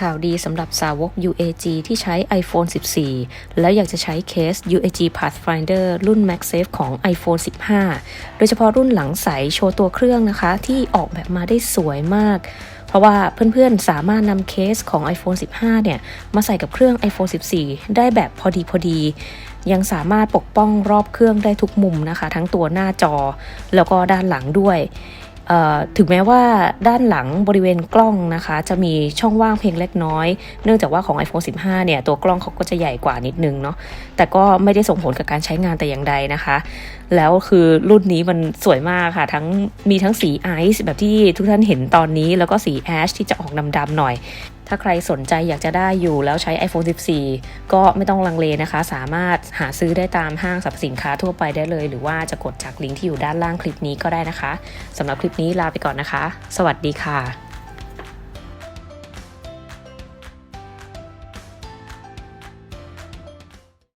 ข่าวดีสำหรับสาวก UAG ที่ใช้ iPhone 14 แล้วอยากจะใช้เคส UAG Pathfinder รุ่น MagSafe ของ iPhone 15 โดยเฉพาะรุ่นหลังใสโชว์ตัวเครื่องนะคะ ที่ออกแบบมาได้สวยมาก เพราะว่าเพื่อนๆ สามารถนำเคสของ iPhone 15 เนี่ย มาใส่กับเครื่อง iPhone 14 ได้แบบพอดีพอดียังสามารถปกป้องรอบเครื่องได้ทุกมุมนะคะ ทั้งตัวหน้าจอ แล้วก็ด้านหลังด้วย ถึงแม้ว่าด้านหลังบริเวณกล้องนะคะ จะมีช่องว่างเพียงเล็กน้อย เนื่องจากว่าของ iPhone 15 เนี่ย ตัวกล้องเขาก็จะใหญ่กว่านิดนึงเนาะแต่ก็ไม่ได้ส่งผลกับการใช้งานแต่อย่างใดนะคะ แล้วคือรุ่นนี้มันสวยมากค่ะ ทั้งมีทั้งสีไอซ์แบบที่ทุกท่านเห็นตอนนี้ แล้วก็สีแอชที่จะออกดำๆหน่อย ถ้าใครสนใจอยากจะได้อยู่แล้วใช้ iPhone 14 ก็ไม่ต้องลังเลนะคะ สามารถหาซื้อได้ตามห้างสรรพสินค้าทั่วไปได้เลย หรือว่าจะกดจากลิงก์ที่อยู่ด้านล่างคลิปนี้ก็ได้นะคะสำหรับคลิปนี้ลาไปก่อนนะคะ สวัสดีค่ะ